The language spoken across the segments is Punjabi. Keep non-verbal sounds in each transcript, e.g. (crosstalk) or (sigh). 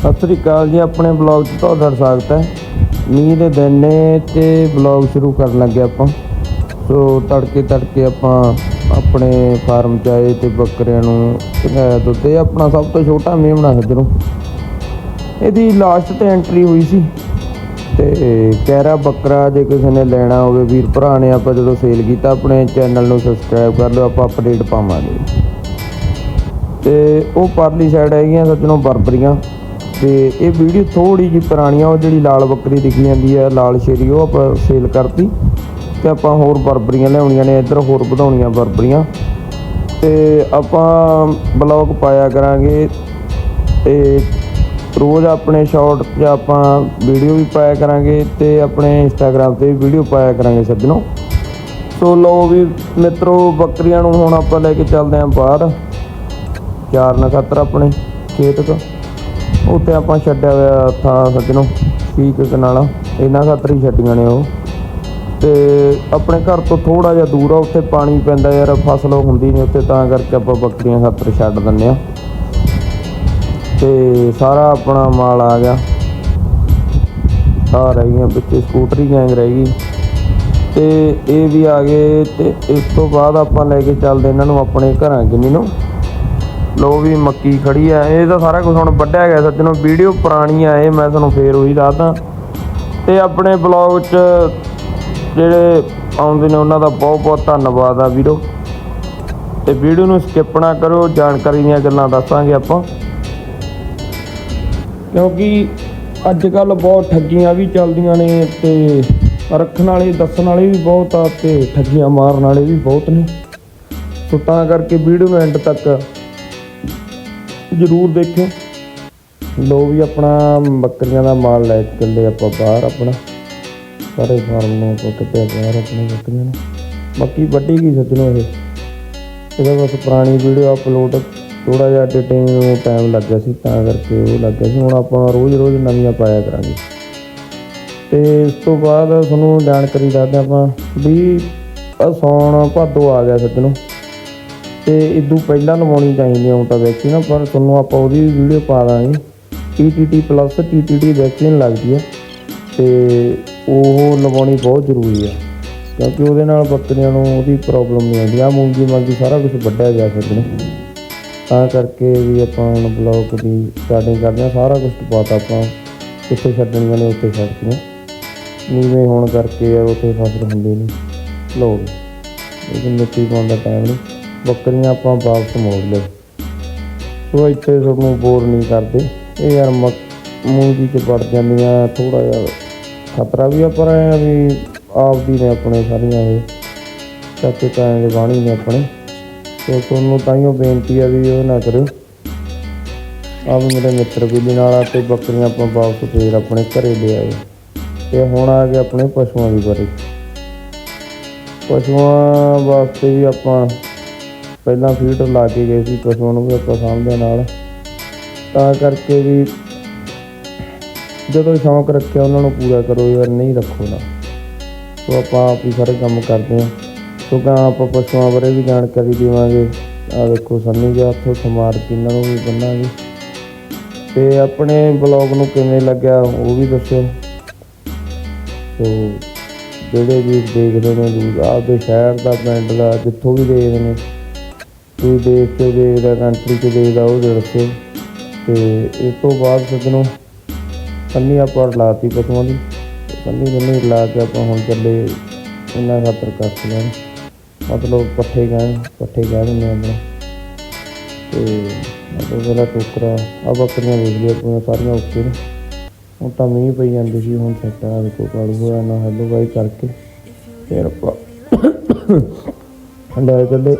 ਸਤਿ ਸ੍ਰੀ ਅਕਾਲ ਜੀ, ਆਪਣੇ ਬਲੌਗ 'ਚ ਤੁਹਾਡਾ ਸਵਾਗਤ ਹੈ। ਮੀਂਹ ਦੇ ਦਿਨ ਨੇ ਤੇ ਬਲੌਗ ਸ਼ੁਰੂ ਕਰਨ ਲੱਗੇ ਆਪਾਂ। ਸੋ ਤੜਕੇ ਤੜਕੇ ਆਪਾਂ ਆਪਣੇ ਫਾਰਮ 'ਚ ਆਏ ਤੇ ਬੱਕਰਿਆਂ ਨੂੰ ਚੰਗਾਇਆ ਦੁੱਧ ਇਹ ਆਪਣਾ ਸਭ ਤੋਂ ਛੋਟਾ ਮੇਮਣਾ ਸੱਜਣੋ ਇਹਦੀ ਲਾਸਟ ਤੇ ਐਂਟਰੀ ਹੋਈ ਸੀ। ਤੇ ਕਹਿਰਾ ਬੱਕਰਾ ਜੇ ਕਿਸੇ ਨੇ ਲੈਣਾ ਹੋਵੇ, ਵੀਰ ਭਰਾ ਨੇ ਆਪਾਂ ਜਦੋਂ ਸੇਲ ਕੀਤਾ ਆਪਣੇ ਚੈਨਲ ਨੂੰ ਸਬਸਕ੍ਰਾਈਬ ਕਰ ਲਓ, ਆਪਾਂ ਅਪਡੇਟ ਪਾਵਾਂਗੇ। ਤੇ ਉਹ ਪਰਲੀ ਸਾਈਡ ਹੈਗੀਆਂ ਸੱਜਣੋਂ ਬਰਬਰੀਆਂ। ਤੇ ਇਹ ਵੀਡੀਓ ਥੋੜੀ ਜਿਹੀ ਪੁਰਾਣੀ ਆ, ਉਹ ਜਿਹੜੀ ਲਾਲ ਬੱਕਰੀ ਦਿਖੀ ਜਾਂਦੀ ਹੈ ਲਾਲ ਸ਼ੇਰੀ, ਉਹ ਆਪਾਂ ਸੇਲ ਕਰਤੀ ਤੇ ਆਪਾਂ ਹੋਰ ਬਰਬਰੀਆਂ ਲਿਆਉਣੀਆਂ ਨੇ, ਇੱਧਰ ਹੋਰ ਵਧਾਉਣੀਆਂ ਬਰਬਰੀਆਂ। ਤੇ ਆਪਾਂ ਬਲੌਗ ਪਾਇਆ ਕਰਾਂਗੇ ਤੇ ਰੋਜ਼ ਆਪਣੇ ਸ਼ਾਰਟ ਜਾਂ ਆਪਾਂ ਵੀਡੀਓ ਵੀ ਪਾਇਆ ਕਰਾਂਗੇ ਤੇ ਆਪਣੇ ਇੰਸਟਾਗ੍ਰam ਤੇ ਵੀਡੀਓ ਪਾਇਆ ਕਰਾਂਗੇ ਸੱਜਣੋ। ਸੋ ਲਓ ਵੀ ਮਿੱਤਰੋ, ਬੱਕਰੀਆਂ ਨੂੰ ਹੁਣ ਆਪਾਂ ਲੈ ਕੇ ਚੱਲਦੇ ਆਂ ਬਾਹਰ। ਚਾਰ ਨਖੱਤਰ ਆਪਣੇ, ਖੇਤ ਤੋਂ ਉੱਥੇ ਆਪਾਂ ਛੱਡਿਆ ਹੋਇਆ ਥਾਂ ਸੱਜਣੋ, ਠੀਕ ਕਨਾਲਾ ਇਹਨਾਂ ਖਾਤਰ ਹੀ ਛੱਡੀਆਂ ਨੇ ਉਹ। ਤੇ ਆਪਣੇ ਘਰ ਤੋਂ ਥੋੜਾ ਜਿਹਾ ਦੂਰ ਆ, ਉੱਥੇ ਪਾਣੀ ਪੈਂਦਾ ਯਾਰ, ਫਸਲ ਹੁੰਦੀ ਨਹੀਂ ਉੱਥੇ, ਤਾਂ ਕਰਕੇ ਆਪਾਂ ਬੱਕਰੀਆਂ ਖਾਤਰ ਛੱਡ ਦਿੰਨੇ ਆ। ਤੇ ਸਾਰਾ ਆਪਣਾ ਮਾਲ ਆ ਗਿਆ। ਆ ਰਹੀਆਂ ਪਿੱਛੇ ਸਕੂਟਰੀ ਗੈਂਗ ਰਹਿ ਗਈ। ਤੇ ਇਹ ਵੀ ਆ ਗਏ, ਤੇ ਇਸ ਤੋਂ ਬਾਅਦ ਆਪਾਂ ਲੈ ਕੇ ਚੱਲਦੇ ਇਹਨਾਂ ਨੂੰ ਆਪਣੇ ਘਰਾਂ ਕਿੰਨੀ ਨੂੰ। ਲੋ ਵੀ ਮੱਕੀ ਖੜੀ ਆ, ਇਹ ਤਾਂ ਸਾਰਾ ਕੁਝ ਹੁਣ ਵੱਢਿਆ ਗਿਆ ਸੱਜਣੋ, ਵੀਡੀਓ ਪੁਰਾਣੀ ਆ ਇਹ, ਮੈਂ ਤੁਹਾਨੂੰ ਫੇਰ ਉਹੀ ਦੱਸਦਾ। ਤੇ ਆਪਣੇ ਬਲੌਗ 'ਚ ਜਿਹੜੇ ਆਉਂਦੇ ਨੇ, ਉਹਨਾਂ ਦਾ ਬਹੁਤ ਬਹੁਤ ਧੰਨਵਾਦ ਆ ਵੀਰੋ। ਤੇ ਵੀਡੀਓ ਨੂੰ ਸਕਿਪ ਨਾ ਕਰੋ ਜਾਣਕਾਰੀ ਦੀਆਂ ਗੱਲਾਂ ਦੱਸਾਂਗੇ ਆਪਾਂ। ਕਿਉਂਕਿ ਅੱਜ ਕੱਲ ਬਹੁਤ ਠੱਗੀਆਂ ਵੀ ਚੱਲਦੀਆਂ ਨੇ ਤੇ ਰੱਖਣ ਵਾਲੇ, ਦੱਸਣ ਵਾਲੇ ਵੀ ਬਹੁਤ ਆ ਤੇ ਠੱਗੀਆਂ ਮਾਰਨ ਵਾਲੇ ਵੀ ਬਹੁਤ ਨੇ। ਤਾਂ ਕਰਕੇ ਵੀਡੀਓ ਨੂੰ ਐਂਡ ਤੱਕ ਜ਼ਰੂਰ ਦੇਖਿਓ। ਲੋ ਵੀ ਆਪਣਾ ਬੱਕਰੀਆਂ ਦਾ ਮਾਲ ਲੈ ਕੇ ਚੱਲੇ ਆਪਾਂ ਬਾਹਰ ਆਪਣਾ। ਸਾਰੇ ਫਾਰਮ ਨੂੰ ਆਪਾਂ ਕਿਤੇ ਬਾਹਰ ਆਪਣੇ ਬੱਕਰੀਆਂ ਨੂੰ। ਬਾਕੀ ਵੱਡੀ ਕੀ ਸੱਜਣੋ ਇਹ। ਇਹਦਾ ਬਸ ਪੁਰਾਣੀ ਵੀਡੀਓ ਅਪਲੋਡ ਥੋੜਾ ਜਿਹਾ ਐਡੀਟਿੰਗ ਨੂੰ ਟਾਈਮ ਲੱਗ ਗਿਆ ਸੀ, ਤਾਂ ਕਰਕੇ ਉਹ ਲੱਗ ਗਿਆ ਸੀ। ਹੁਣ ਆਪਾਂ ਰੋਜ਼-ਰੋਜ਼ ਨਵੀਆਂ ਪਾਇਆ ਕਰਾਂਗੇ। ਤੇ ਇਸ ਤੋਂ ਬਾਅਦ ਤੁਹਾਨੂੰ ਜਾਣਕਾਰੀ ਦੱਸਦੇ ਆਪਾਂ ਵੀ ਆਹ ਸੌਣ ਭਾਦੋ ਆ ਗਿਆ ਸੱਜਣੋ ਤੇ ਇਦੋਂ ਪਹਿਲਾਂ ਲਵਾਉਣੀ ਚਾਹੀਦੀ ਆ ਹੁਣ ਤਾਂ ਵੈਕਸੀਨ ਪਰ ਤੁਹਾਨੂੰ ਆਪਾਂ ਉਹਦੀ ਵੀ ਵੀਡੀਓ ਪਾ ਦਾਂਗੇ। TTT ਪਲੱਸ TTT ਵੈਕਸੀਨ ਲੱਗਦੀ ਹੈ ਤੇ ਉਹ ਲਵਾਉਣੀ ਬਹੁਤ ਜ਼ਰੂਰੀ ਆ, ਕਿਉਂਕਿ ਉਹਦੇ ਨਾਲ ਬੱਕਰੀਆਂ ਨੂੰ ਉਹਦੀ ਪ੍ਰੋਬਲਮ ਨਹੀਂ ਆਉਂਦੀ। ਆ ਮੂੰਗੀ ਮਾਂਗੀ ਸਾਰਾ ਕੁਝ ਵੱਢਿਆ ਜਾ ਸਕਦਾ। ਤਾਂ ਕਰਕੇ ਵੀ ਆਪਾਂ ਹੁਣ ਬਲੌਗ ਦੀ ਸਟਾਰਟਿੰਗ ਕਰਦੇ ਆ, ਸਾਰਾ ਕੁਝ ਪਾਤਾ ਆਪਾਂ। ਕਿੱਥੇ ਛੱਡਣੀਆਂ ਨੇ ਉੱਥੇ ਛੱਡਤੀਆਂ। ਨੀਵੇਂ ਹੋਣ ਕਰਕੇ ਯਾਰ ਉੱਥੇ ਫਸਲ ਹੁੰਦੀ ਨਹੀਂ। ਲੋ ਇਹ ਮਿੱਟੀ ਪਾਉਣ ਦਾ ਟਾਈਮ ਨਹੀਂ ਬੱਕਰੀਆਂ ਆਪਾਂ ਵਾਪਸ ਮੋੜ ਲਏ। ਸੋ ਇੱਥੇ ਤੁਹਾਨੂੰ ਬੋਰ ਨਹੀਂ ਕਰਦੇ। ਇਹ ਯਾਰ ਮੱਕ- ਮੂੰਗੀ ਚ ਵੜ ਜਾਂਦੀਆਂ ਥੋੜਾ ਜਿਹਾ ਖਤਰਾ ਵੀ ਆ ਪਰ ਐਂ ਵੀ ਆਪਦੀ ਨੇ ਆਪਣੇ ਸਾਰੀਆਂ ਇਹ। ਚਾਚੇ ਤਾਇਆਂ ਦੇ ਬਾਣੀ ਨੇ ਆਪਣੇ। ਤੇ ਤੁਹਾਨੂੰ ਤਾਂ ਤਾਈਓ ਬੇਨਤੀ ਆ ਵੀ ਉਹ ਨਾ ਕਰਿਓ। ਆ ਵੀ ਮੇਰੇ ਮਿੱਤਰ ਬਿੱਲੀ ਨਾਲ ਆ ਤੇ ਬੱਕਰੀਆਂ ਆਪਾਂ ਵਾਪਸ ਫੇਰ ਆਪਣੇ ਘਰੇ ਲੈ ਆਏ। ਤੇ ਹੁਣ ਆ ਗਏ ਆਪਣੇ ਪਸ਼ੂਆਂ ਦੀ ਬਾਰੇ ਪਸ਼ੂਆਂ ਵਾਸਤੇ ਵੀ ਆਪਾਂ ਪਹਿਲਾਂ ਫੀਡ ਲਾ ਕੇ ਗਏ ਸੀ ਪਸ਼ੂਆਂ ਨੂੰ ਵੀ ਆਪਾਂ ਸਾਂਭਦੇ ਨਾਲ। ਤਾਂ ਕਰਕੇ ਵੀ ਜਦੋਂ ਸ਼ੌਂਕ ਰੱਖਿਆ ਉਹਨਾਂ ਨੂੰ ਪੂਰਾ ਕਰੋ ਯਾਰ ਨਹੀਂ ਰੱਖੋ ਨਾ। ਸੋ ਆਪਾਂ ਆਪ ਹੀ ਸਾਰੇ ਕੰਮ ਕਰਦੇ ਹਾਂ। ਸੋ ਗਾਂ ਆਪਾਂ ਪਸ਼ੂਆਂ ਬਾਰੇ ਵੀ ਜਾਣਕਾਰੀ ਦੇਵਾਂਗੇ। ਆ ਦੇਖੋ ਸੰਨੀ ਦੇ ਹੱਥੋਂ ਸਮਾਰ ਕੇ ਇਹਨਾਂ ਨੂੰ ਵੀ ਬੰਨਾਂਗੇ। ਤੇ ਆਪਣੇ ਬਲੌਗ ਨੂੰ ਕਿਵੇਂ ਲੱਗਿਆ ਉਹ ਵੀ ਦੱਸਿਓ। ਸੋ ਜਿਹੜੇ ਵੀ ਦੇਖਦੇ ਨੇ, ਦੂਰ ਆਪਦੇ ਸ਼ਹਿਰ ਦਾ ਪਿੰਡ ਦਾ, ਜਿੱਥੋਂ ਵੀ ਦੇਖਦੇ ਨੇ ਕੋਈ ਦੇਸ਼ ਚ ਦੇਖਦਾ ਕੰਟਰੀ ਚ ਦੇਖਦਾ ਉਹ ਦੱਸੋ ਤੇ ਇਸ ਤੋਂ ਬਾਅਦ ਸੱਜਣੋ ਕੰਨੀ ਆਪਾਂ ਲਾਤੀ ਪਸ਼ੂਆਂ ਦੀ। ਕੰਨੀ ਕੰਨੀ ਲਾ ਕੇ ਆਪਾਂ ਹੁਣ ਚੱਲੇ ਇਹਨਾਂ ਖਾਤਰ ਕੱਟ ਲੈਣ। ਮਤਲਬ ਪੱਠੇ ਗਏ ਪੱਠੇ ਗਏ ਦਿੰਦੇ ਆ ਆਪਣੇ ਤੇ ਮਤਲਬ ਉਹਦਾ ਟੋਕਰਾ ਆ ਬੱਕਰੀਆਂ ਦੇਖ ਲਿਆ ਆਪਣੀਆਂ ਸਾਰੀਆਂ ਓਕੇ ਨੇ ਹੁਣ ਤਾਂ ਮੀਂਹ ਪਈ ਜਾਂਦੀ ਸੀ, ਹੁਣ ਸੈੱਟ ਆ ਦੇਖੋ, ਕਾਲੂ ਹੋਇਆ ਨਾ, ਹੈਲੋ ਬਾਈ ਕਰਕੇ। ਫਿਰ ਆਪਾਂ (coughs) ਠੰਡਾ ਚੱਲੇ।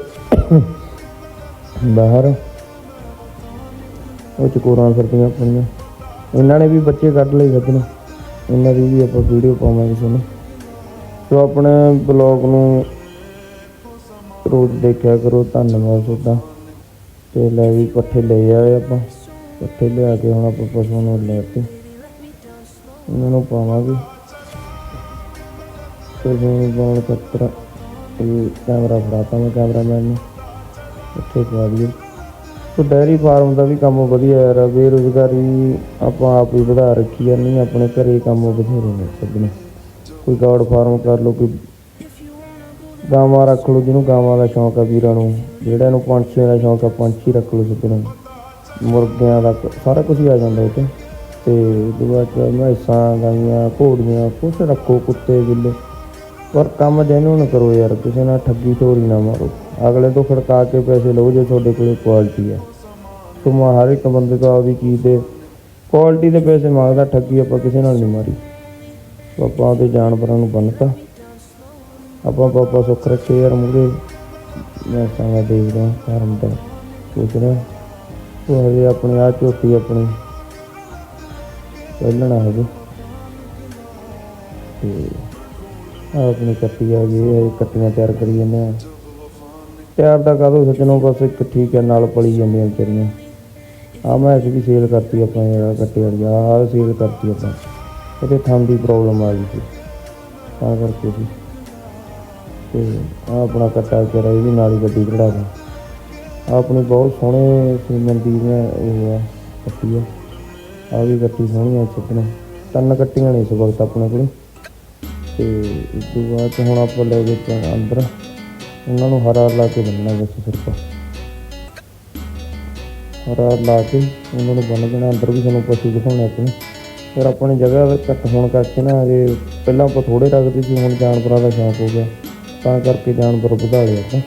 ਬਾਹਰ। ਉਹ ਚਕੋਰਾਂ ਫਿਰਦੀਆਂ ਆਪਣੀਆਂ ਇਹਨਾਂ ਨੇ ਵੀ ਬੱਚੇ ਕੱਢ ਲਏ ਸੱਜਣ। ਇਹਨਾਂ ਦੀ ਵੀ ਆਪਾਂ ਵੀਡੀਓ ਪਾਵਾਂਗੇ ਤੁਹਾਨੂੰ। ਸੋ ਆਪਣੇ ਬਲੌਗ ਨੂੰ ਰੋਜ਼ ਦੇਖਿਆ ਕਰੋ। ਧੰਨਵਾਦ ਤੁਹਾਡਾ। ਤੇ ਲੈ ਵੀ ਪੱਠੇ ਲੈ ਆਏ ਆਪਾਂ। ਪੱਠੇ ਲਿਆ ਕੇ ਹੁਣ ਆਪਾਂ ਪਸ਼ੂਆਂ ਨੂੰ ਲੈ ਕੇ ਇਹਨਾਂ ਨੂੰ ਪਾਵਾਂਗੇ। ਤੇ ਹੁਣ ਬਾਲ ਕੱਤਰਾ ਇਹ ਕੈਮਰਾ ਫੜਾਤਾ ਮੈਂ ਕੈਮਰਾਮੈਨ ਨੂੰ। ਉੱਥੇ ਪਾ ਦਈਏ ਸੋ ਡੈਰੀ ਫਾਰਮ ਦਾ ਵੀ ਕੰਮ ਵਧੀਆ ਯਾਰ ਬੇਰੁਜ਼ਗਾਰੀ ਆਪਾਂ ਆਪ ਹੀ ਵਧਾ ਰੱਖੀ ਆ, ਨਹੀਂ ਆਪਣੇ ਘਰੇ ਕੰਮ ਬਥੇਰੇ ਨੇ ਸੱਜਣੇ ਕੋਈ ਗੌਡ ਫਾਰਮ ਕਰ ਲਓ, ਕੋਈ ਗਾਵਾਂ ਰੱਖ ਲਓ, ਜਿਹਨੂੰ ਗਾਵਾਂ ਦਾ ਸ਼ੌਂਕ ਆ ਵੀਰਾਂ ਨੂੰ। ਜਿਹੜਾ ਨੂੰ ਪੰਛੀਆਂ ਦਾ ਸ਼ੌਂਕ ਆ, ਪੰਛੀ ਰੱਖ ਲਓ ਸੱਜਣੇ ਮੁਰਗਿਆਂ ਦਾ ਸਾਰਾ ਕੁਝ ਹੀ ਆ ਜਾਂਦਾ ਉੱਤੇ ਤੇ ਉਹਦੇ ਬਾਅਦ ਚ ਮੈਸਾਂ ਗਾਈਆਂ, ਘੋੜੀਆਂ, ਕੁਛ ਰੱਖੋ, ਕੁੱਤੇ, ਬਿੱਲੇ। ਪਰ ਕੰਮ ਜੈਨੂਨ ਕਰੋ ਯਾਰ, ਕਿਸੇ ਨਾਲ ਠੱਗੀ ਚੋਰੀ ਨਾ ਮਾਰੋ। ਅਗਲੇ ਤੋਂ ਖੜਕਾ ਕੇ ਪੈਸੇ ਲਓ ਜੇ ਤੁਹਾਡੇ ਕੋਲ ਕੁਆਲਿਟੀ ਹੈ ਤੁਮਾ ਹਰ ਇੱਕ ਬੰਦੇ ਤੋਂ ਆਪਦੀ ਚੀਜ਼ 'ਤੇ ਕੁਆਲਿਟੀ ਦੇ ਪੈਸੇ ਮੰਗਦਾ, ਠੱਗੀ ਆਪਾਂ ਕਿਸੇ ਨਾਲ ਨਹੀਂ ਮਾਰੀ। ਪਾਪਾ ਆਪਾਂ ਜਾਨਵਰਾਂ ਨੂੰ ਬੰਨਤਾ। ਆਪਾਂ ਪਾਪਾ ਸੁੱਖ ਰੱਖੇ ਯਾਰ ਮੂਰੇ ਮੈਂ ਸੰਗਾ ਦੇਖਦਾ ਫਾਰਮ ਦਾ ਸੋਚ ਰਿਹਾ ਉਹ ਹਜੇ ਆਪਣੀ ਆ ਝੋਟੀ ਆਪਣੀ ਪਹਿਲਣਾ ਹਜੇ। ਤੇ ਆਪਣੀ ਕੱਟੀ ਆ ਗਈ ਇਹ ਕੱਟੀਆਂ ਤਿਆਰ ਕਰੀ ਜਾਂਦੇ ਆ। ਤਿਆਰ ਦਾ ਕਾਹਦੋਂ ਸੱਜਣੋਂ ਬਸ ਇੱਕ ਠੀਕ ਹੈ ਨਾਲ ਪਲੀ ਜਾਂਦੀਆਂ ਵਿਚਾਰੀਆਂ। ਆ ਮੈਂ ਇਸ ਵੀ ਸੇਲ ਕਰਤੀ ਆਪਾਂ ਜਿਹੜਾ ਕੱਟੀ ਵਾਲੀ ਆ ਸੇਲ ਕਰਤੀ ਆਪਾਂ। ਇਹਦੇ ਥਾਂ ਦੀ ਪ੍ਰੋਬਲਮ ਆ ਗਈ ਸੀ। ਤਾਂ ਕਰਕੇ ਸੀ ਤੇ ਆ ਆਪਣਾ ਕੱਟਾ ਵਿਚਾਰਾ ਇਹ ਵੀ ਨਾਲ ਹੀ ਗੱਡੀ ਚੜਾ ਦਾ ਆਪਣੀ ਬਹੁਤ ਸੋਹਣੇ ਸੀ ਦੀ ਨੇ ਉਹ ਆ, ਕੱਟੀ ਆ। ਆ ਵੀ ਕੱਟੀ ਸੋਹਣੀ ਆ ਸੱਜਣੋਂ ਤਿੰਨ ਕੱਟੀਆਂ ਨੇ ਇਸ ਵਕਤ ਆਪਣੇ ਕੋਲ। ਤੇ ਇਸ ਤੋਂ ਬਾਅਦ 'ਚ ਹੁਣ ਆਪਾਂ ਲੈ ਗਏ ਤੇ ਅੰਦਰ। ਉਹਨਾਂ ਨੂੰ ਹਰਾ ਲਾ ਕੇ ਬੰਨਣਾ ਬਸ ਸਿਰਫ ਹਰਾ ਲਾ ਕੇ ਉਹਨਾਂ ਨੂੰ ਬੰਨ ਦੇਣਾ, ਅੰਦਰ ਵੀ ਸਾਨੂੰ ਪਸ਼ੂ ਦਿਖਾਉਣੇ ਆਪਣੇ। ਫਿਰ ਆਪਣੀ ਜਗ੍ਹਾ ਘੱਟ ਹੋਣ ਕਰਕੇ ਨਾ ਜੇ ਪਹਿਲਾਂ ਆਪਾਂ ਥੋੜੇ ਰੱਖਦੇ ਸੀ, ਹੁਣ ਜਾਨਵਰਾਂ ਦਾ ਸ਼ੌਂਕ ਹੋ ਗਿਆ। ਤਾਂ ਕਰਕੇ ਜਾਨਵਰ ਵਧਾ ਲਏ ਆਪਾਂ।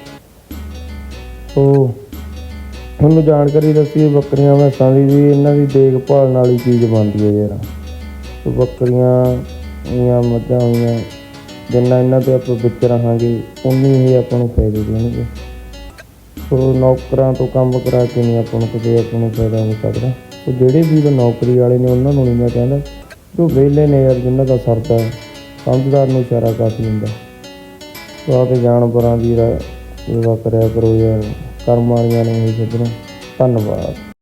ਸੋ ਤੁਹਾਨੂੰ ਜਾਣਕਾਰੀ ਦੱਸੀ ਬੱਕਰੀਆਂ ਮੈਸਾਂ ਦੀ ਵੀ ਇਹਨਾਂ ਦੀ ਦੇਖਭਾਲ ਨਾਲ ਹੀ ਚੀਜ਼ ਬਣਦੀ ਹੈ ਯਾਰ। ਬੱਕਰੀਆਂ ਹੋਈਆਂ ਮੱਝਾਂ ਹੋਈਆਂ, ਜਿੰਨਾ ਇਹਨਾਂ ਤੇ ਆਪਾਂ ਵਿੱਚ ਰਹਾਂਗੇ, ਉਨੀ ਹੀ ਆਪਾਂ ਨੂੰ ਫਾਇਦੇ ਦੇਣਗੇ। ਸੋ ਨੌਕਰਾਂ ਤੋਂ ਕੰਮ ਕਰਾ ਕੇ ਨਹੀਂ ਆਪਾਂ ਨੂੰ ਕਿਸੇ ਆਪਾਂ ਨੂੰ ਫਾਇਦਾ ਹੋ ਸਕਦਾ। ਸੋ ਜਿਹੜੇ ਵੀ ਨੌਕਰੀ ਵਾਲੇ ਨੇ, ਉਹਨਾਂ ਨੂੰ ਨਹੀਂ ਮੈਂ ਕਹਿੰਦਾ। ਜੋ ਵਿਹਲੇ ਨੇ ਯਾਰ, ਜਿਨ੍ਹਾਂ ਦਾ ਸਰਦਾ ਸਮਝਦਾਰ ਨੂੰ ਇਸ਼ਾਰਾ ਕਾਫੀ ਹੁੰਦਾ। ਸੋ ਆਪਦੇ ਜਾਨਵਰਾਂ ਦੀ ਰਾ- ਸੇਵਾ ਕਰਿਆ ਕਰੋ ਯਾਰ, ਕਰਮ ਵਾਲੀਆਂ ਨੇ ਹੀ ਸੱਜਣੋ। ਧੰਨਵਾਦ।